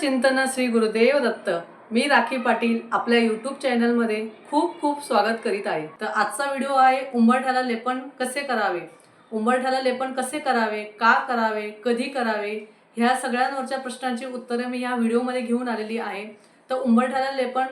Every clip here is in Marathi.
चिंतन श्री गुरुदेव दत्त. मी राखी पाटील आपल्या यूट्यूब चॅनलमध्ये खूप खूप स्वागत करीत आहे. तर आजचा व्हिडिओ आहे उंबरठ्याला लेपन कसे करावे? उंबरठ्याला लेपन कसे करावे? का करावे? कधी करावे? ह्या सगळ्यांवरच्या प्रश्नांची उत्तरे मी या व्हिडिओमध्ये घेऊन आलेली आहे. तर उंबरठ्याला लेपन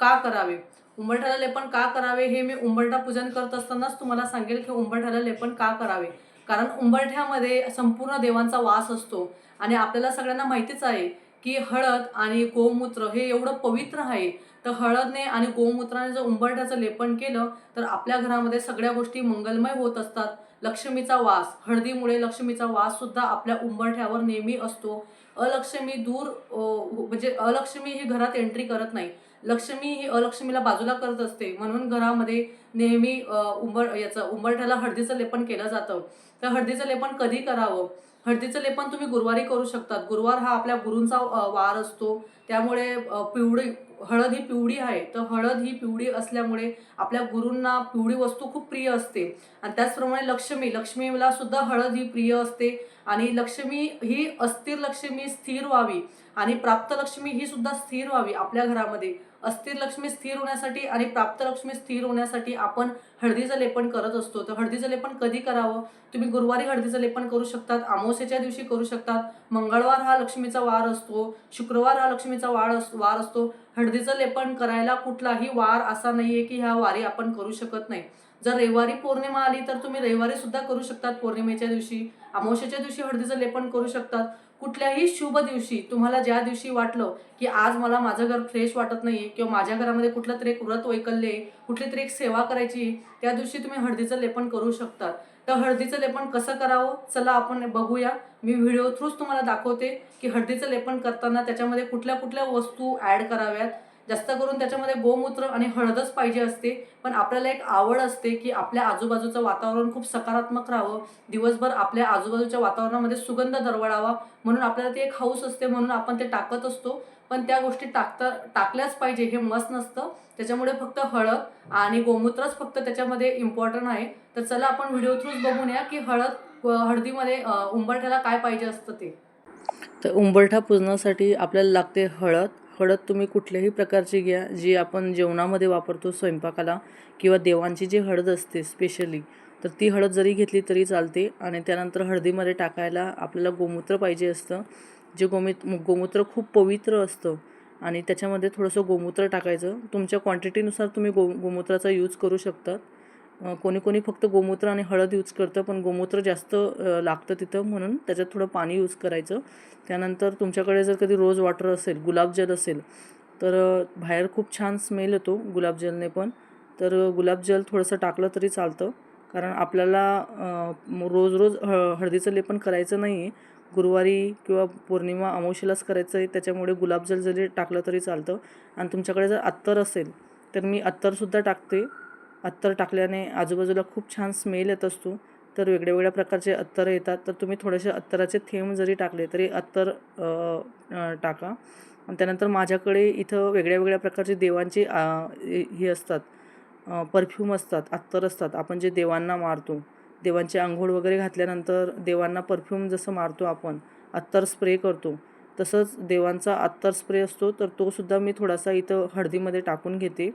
का करावे? उंबरठ्याला लेपन का करावे हे मी उंबरठा पूजन करत असतानाच तुम्हाला सांगेल की उंबरठ्याला लेपन का करावे? कारण उंबरठ्यामध्ये संपूर्ण देवांचा वास असतो आणि आपल्याला सगळ्यांना माहितीच आहे की हळद आणि गोमूत्र हे एवढं पवित्र आहे. तर हळदने आणि गोमूत्राने जर उंबरठ्याचं लेपन केलं तर आपल्या घरामध्ये सगळ्या गोष्टी मंगलमय होत असतात. लक्ष्मीचा वास हळदीमुळे लक्ष्मीचा वास सुद्धा आपल्या उंबरठ्यावर नेहमी असतो. अलक्ष्मी दूर म्हणजे अलक्ष्मी ही घरात एंट्री करत नाही. लक्ष्मी ही अलक्ष्मीला बाजूला करत असते. म्हणून घरामध्ये नेहमी उंबर याचं उंबरठ्याला हळदीचं लेपन केलं जातं. तर हळदीचं लेपन कधी करावं? हळदीचं लेपन तुम्ही गुरुवारी करू शकतात. गुरुवार हा आपल्या गुरूंचा वार असतो. त्यामुळे पिवळी हळद ही पिवळी आहे. तर हळद ही पिवळी असल्यामुळे आपल्या गुरूंना पिवळी वस्तू खूप प्रिय असते. आणि त्याचप्रमाणे लक्ष्मी लक्ष्मीला सुद्धा हळद ही प्रिय असते. आणि लक्ष्मी ही अस्थिर लक्ष्मी स्थिर व्हावी. आणि प्राप्त लक्ष्मी ही सुद्धा स्थिर व्हावी आपल्या घरामध्ये. अस्थिर लक्ष्मी स्थिर होण्यासाठी आणि प्राप्त लक्ष्मी स्थिर होण्यासाठी आपण हळदीचं लेपन करत असतो. तर हळदीचं लेपन कधी करावं? तुम्ही गुरुवारी हळदीचं लेपन करू शकतात अमावस्येच्या दिवशी करू शकतात. मंगळवार हा लक्ष्मीचा वार असतो शुक्रवार हा लक्ष्मीचा वार अस वार असतो. हळदीचं लेपन करायला कुठलाही वार असा नाही आहे की ह्या वारी आपण करू शकत नाही. जर रविवारी पौर्णिमा आली तर तुम्ही रविवारी सुद्धा करू शकतात पौर्णिमेच्या दिवशी. अमावस्येच्या दिवशी हळदीचं लेपन करू शकतात. कुठल्याही शुभ दिवशी तुम्हाला ज्या दिवशी वाटलं की आज मला माझं घर फ्रेश वाटत नाही किंवा माझ्या घरामध्ये कुठलं तरी एक व्रत वैकल्य आहे, कुठली तरी एक सेवा करायची त्या दिवशी तुम्ही हळदीचं लेपन करू शकतात तर हळदीचं लेपन कसं करावं? चला आपण बघूया. मी व्हिडिओ थ्रूच तुम्हाला दाखवते की हळदीचं लेपन करताना त्याच्यामध्ये कुठल्या कुठल्या वस्तू ॲड कराव्यात. जास्त करून त्याच्यामध्ये गोमूत्र आणि हळदच पाहिजे असते. पण आपल्याला एक आवड असते की आपल्या आजूबाजूचं वातावरण खूप सकारात्मक राहावं. दिवसभर आपल्या आजूबाजूच्या वातावरणामध्ये सुगंध दरवळावा. म्हणून आपल्याला ती एक हाऊस असते म्हणून आपण ते टाकत असतो. पण त्या गोष्टी टाकता टाकल्याच पाहिजे हे मस्त नसतं. त्याच्यामुळे फक्त हळद आणि गोमूत्रच फक्त त्याच्यामध्ये इम्पॉर्टंट आहे. तर चला आपण व्हिडिओ थ्रूच बघून या की हळद हळदीमध्ये उंबरठ्याला काय पाहिजे असतं ते. तर उंबरठा पुजण्यासाठी आपल्याला लागते हळद हळद तुम्ही कुठल्याही प्रकारची घ्या जी आपण जेवणामध्ये वापरतो स्वयंपाकाला किंवा देवांची जी हळद असते स्पेशली तर ती हळद जरी घेतली तरी चालते आणि त्यानंतर हळदीमध्ये टाकायला आपल्याला गोमूत्र पाहिजे असतं जे गोमित गोमूत्र खूप पवित्र असतं आणि त्याच्यामध्ये थोडंसं गोमूत्र टाकायचं. तुमच्या क्वांटिटीनुसार तुम्ही गो गोमूत्राचा यूज करू शकतात. कोणी कोणी फक्त गोमूत्र आणि हळद यूज करतं पण गोमूत्र जास्त लागतं तिथं म्हणून त्याच्यात थोडं पाणी यूज करायचं. त्यानंतर तुमच्याकडे जर कधी रोज वॉटर असेल गुलाबजल असेल तर बाहेर खूप छान स्मेल येतो गुलाबजलने पण. तर गुलाबजल थोडंसं टाकलं तरी चालतं. कारण आपल्याला रोज रोज ह हळदीचं लेपन करायचं नाही आहे गुरुवारी किंवा पौर्णिमा अमावशीलाच करायचं आहे त्याच्यामुळे गुलाबजल जरी टाकलं तरी चालतं. आणि तुमच्याकडे जर अत्तर असेल तर मी अत्तरसुद्धा टाकते. अत्तर टाकल्याने आजूबाजूला खूप छान स्मेल येत असतो. तर वेगळ्या वेगळ्या प्रकारचे अत्तर येतात. तर तुम्ही थोडेसे अत्तराचे थेंब जरी टाकले तरी अत्तर टाका. आणि त्यानंतर माझ्याकडे इथं वेगळ्या वेगळ्या प्रकारचे देवांचे हे असतात. परफ्यूम असतात अत्तर असतात. आपण जे देवांना मारतो देवांची आंघोळ वगैरे घातल्यानंतर देवांना परफ्यूम जसं मारतो आपण अत्तर स्प्रे करतो तसंच देवांचा अत्तर स्प्रे असतो. तर तोसुद्धा मी थोडासा इथं हळदीमध्ये टाकून घेते.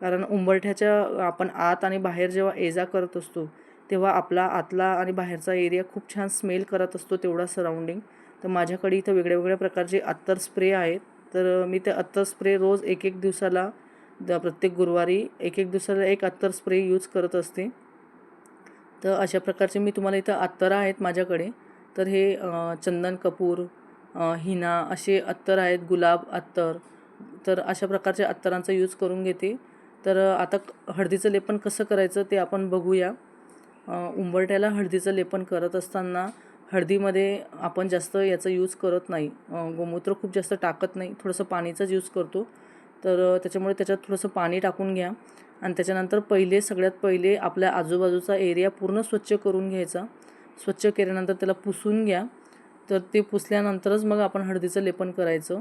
कारण उंबरठ्याच्या आपण आत आणि बाहेर जेव्हा ये जा करत असतो तेव्हा आपला आतला आणि बाहेरचा एरिया खूप छान स्मेल करत असतो तेवढा सराउंडिंग. तर माझ्याकडे इथं वेगळ्या वेगळ्या प्रकारचे अत्तर स्प्रे आहेत. तर मी ते अत्तर स्प्रे रोज एक एक दिवसाला द- प्रत्येक गुरुवारी एक एक दिवसाला एक अत्तर स्प्रे यूज करत असते. तर अशा प्रकारचे मी तुम्हाला इथं अत्तर आहेत माझ्याकडे. तर हे चंदन कपूर हिना असे अत्तर आहेत गुलाब अत्तर. तर अशा प्रकारच्या अत्तरांचा यूज करून घेते. तर आता हळदीचं लेपन कसं करायचं ते आपण बघूया. उंबरठ्याला हळदीचं लेपन करत असताना हळदीमध्ये आपण जास्त याचा यूज करत नाही. गोमूत्र खूप जास्त टाकत नाही. थोडंसं पाणीचाच यूज करतो. तर त्याच्यामुळे त्याच्यात थोडंसं पाणी टाकून घ्या. आणि त्याच्यानंतर पहिले सगळ्यात पहिले आपल्या आजूबाजूचा एरिया पूर्ण स्वच्छ करून घ्यायचा. स्वच्छ केल्यानंतर त्याला पुसून घ्या. तर ते पुसल्यानंतरच मग आपण हळदीचं लेपन करायचं.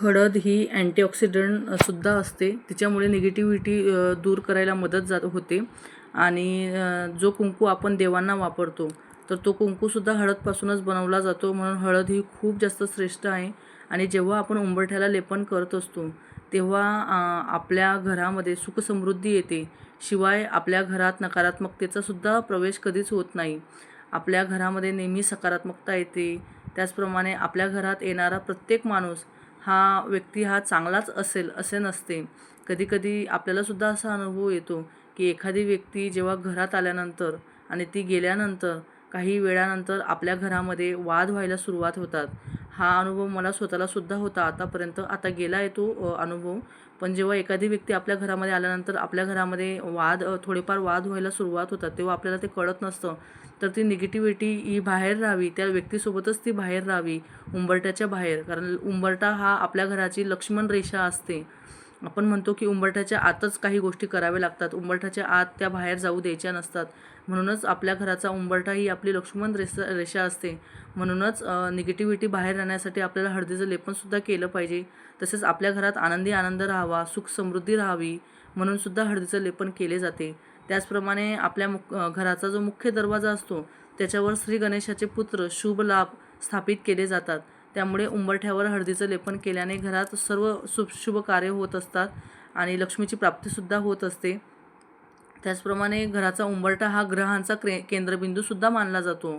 हळद ही अँटीऑक्सिडंटसुद्धा असते. तिच्यामुळे निगेटिव्हिटी दूर करायला मदत जात होते. आणि जो कुंकू आपण देवांना वापरतो तर तो कुंकूसुद्धा हळदपासूनच बनवला जातो. म्हणून हळद ही खूप जास्त श्रेष्ठ आहे. आणि जेव्हा आपण उंबरठ्याला लेपन करत असतो तेव्हा आपल्या घरामध्ये सुखसमृद्धी येते. शिवाय आपल्या घरात नकारात्मकतेचा सुद्धा प्रवेश कधीच होत नाही. आपल्या घरामध्ये नेहमी सकारात्मकता येते. त्याचप्रमाणे आपल्या घरात येणारा प्रत्येक माणूस हा व्यक्ती हा चांगलाच असेल असे नसते. कधीकधी आपल्यालासुद्धा असा अनुभव येतो की एखादी व्यक्ती जेव्हा घरात आल्यानंतर आणि ती गेल्यानंतर काही वेळानंतर आपल्या घरामध्ये वाद व्हायला सुरुवात होतात. हा अनुभव मला स्वतःला सुद्धा होता आतापर्यंत. आता गेला आहे तो अनुभव. पण जेव्हा एखादी व्यक्ती आपल्या घरामध्ये आल्यानंतर आपल्या घरामध्ये वाद थोडेफार वाद व्हायला सुरुवात होतात तेव्हा आपल्याला ते कळत नसतं. तर ती निगेटिव्हिटी ही बाहेर राहावी त्या व्यक्तीसोबतच ती बाहेर राहावी उंबरट्याच्या बाहेर. कारण उंबरटा हा आपल्या घराची लक्ष्मण रेषा असते. आपण म्हणतो की उंबरठ्याच्या आतच काही गोष्टी कराव्या लागतात. उंबरठ्याच्या आत त्या बाहेर जाऊ द्यायच्या नसतात. म्हणूनच आपल्या घराचा उंबरठा ही आपली लक्ष्मण रेषा रेषा असते. म्हणूनच निगेटिव्हिटी बाहेर राहण्यासाठी आपल्याला हळदीचं लेपनसुद्धा केलं पाहिजे. तसेच आपल्या घरात आनंदी आनंद राहावा सुख समृद्धी राहावी म्हणूनसुद्धा हळदीचं लेपन केले जाते. त्याचप्रमाणे आपल्या मुख घराचा जो मुख्य दरवाजा असतो त्याच्यावर श्री गणेशाचे पुत्र शुभ लाभ स्थापित केले जातात. त्यामुळे उंबरठ्यावर हळदीचं लेपन केल्याने घरात सर्व शुभ शुभ कार्य होत असतात आणि लक्ष्मीची प्राप्तीसुद्धा होत असते. त्याचप्रमाणे घराचा उंबरठा हा ग्रहांचा क्रे केंद्रबिंदूसुद्धा मानला जातो.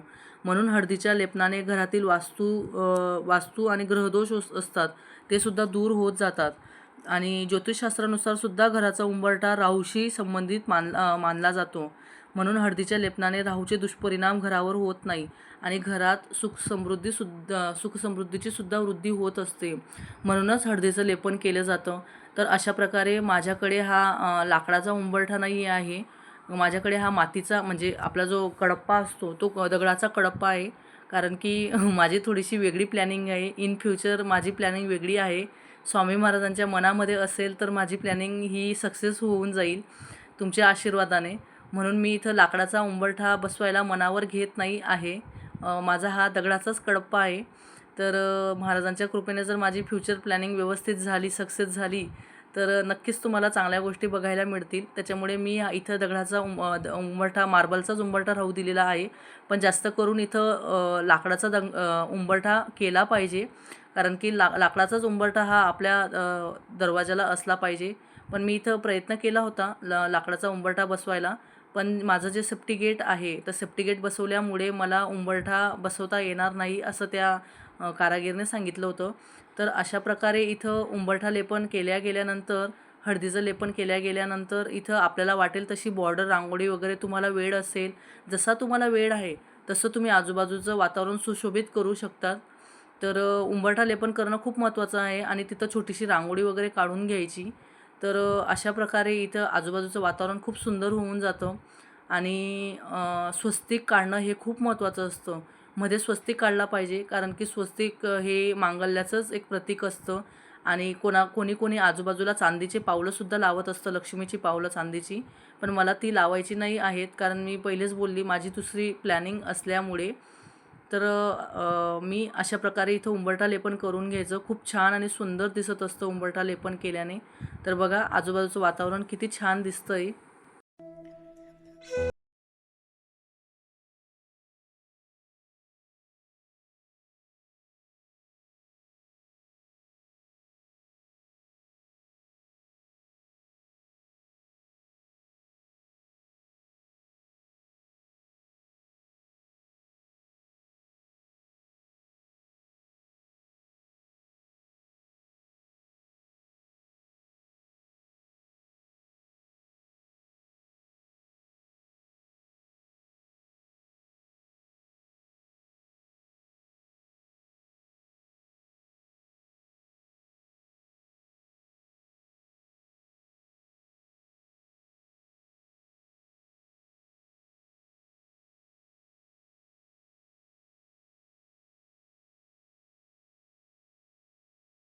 म्हणून हळदीच्या लेपनाने घरातील वास्तू वास्तू आणि ग्रहदोष असतात. ते सुद्धा दूर होत जातात. आणि ज्योतिषशास्त्रानुसार सुद्धा घराचा उंबरठा राहूशी संबंधित मान मानला जातो. म्हणून हळदीच्या लेपनाने राहूचे दुष्परिणाम घरावर होत नाही आणि घरात सुख समृद्धी सुद्धा सुखसमृद्धीची सुद्धा वृद्धी होत असते. म्हणूनच हळदीचं लेपन केलं जातं. तर अशा प्रकारे माझ्याकडे हा लाकडाचा उंबरठा नाही आहे. माझ्याकडे हा मातीचा म्हणजे आपला जो कडप्पा असतो तो क- दगडाचा कडप्पा आहे. कारण की माझी थोडीशी वेगळी प्लॅनिंग आहे. इन फ्युचर माझी प्लॅनिंग वेगळी आहे. स्वामी महाराजांच्या मनामध्ये असेल तर माझी प्लॅनिंग ही सक्सेस होऊन जाईल. तुमच्या आशीर्वादाने. म्हणून मी इथं लाकडाचा उंबरठा बसवायला मनावर घेत नाही आहे. माझा हा दगडाचाच कडप्पा आहे. तर महाराजांच्या कृपेने जर माझी फ्युचर प्लॅनिंग व्यवस्थित झाली सक्सेस झाली तर नक्कीच तुम्हाला चांगल्या गोष्टी बघायला मिळतील. त्याच्यामुळे मी इथं दगडाचा उं द- उंबरठा मार्बलचाच उंबरठा राहू दिलेला आहे. पण जास्त करून इथं लाकडाचा दंग उंबरठा केला पाहिजे. कारण की ला लाकडाचाच उंबरठा हा आपल्या दरवाजाला असला पाहिजे. पण मी इथं प्रयत्न केला होता ल लाकडाचा उंबरठा बसवायला. पण माझं जे सेफ्टी गेट आहे तर सेफ्टी गेट बसवल्यामुळे मला उंबरठा बसवता येणार नाही असं त्या कारागीरने सांगितलं होतं. तर अशा प्रकारे इथं उंबरठा लेपन केल्या गेल्यानंतर हळदीचं लेपन केल्या गेल्यानंतर इथं आपल्याला वाटेल तशी बॉर्डर रांगोळी वगैरे तुम्हाला वेळ असेल जसा तुम्हाला वेळ आहे तसं तुम्ही आजूबाजूचं वातावरण सुशोभित करू शकतात. तर उंबरठा लेपन करणं खूप महत्त्वाचं आहे आणि तिथं छोटीशी रांगोळी वगैरे काढून घ्यायची. तर अशा प्रकारे इथं आजूबाजूचं वातावरण खूप सुंदर होऊन जातं आणि स्वस्तिक काढणं हे खूप महत्त्वाचं असतं. मध्ये स्वस्तिक काढला पाहिजे कारण की स्वस्तिक हे मांगल्याचंच एक प्रतीक असतं आणि कोणा कोणी कोणी आजूबाजूला चांदीचे पावलंसुद्धा लावत असतं लक्ष्मीची पावलं चांदीची. पण मला ती लावायची नाही आहेत कारण मी पहिलेच बोलली माझी दुसरी प्लॅनिंग असल्यामुळे तर मी अशा प्रकारे इथं उंबरठा लेपन करून घ्यायचं. खूप छान आणि सुंदर दिसत असतं उंबरठा लेपन केल्याने. तर बघा आजूबाजूचं वातावरण किती छान दिसतंय.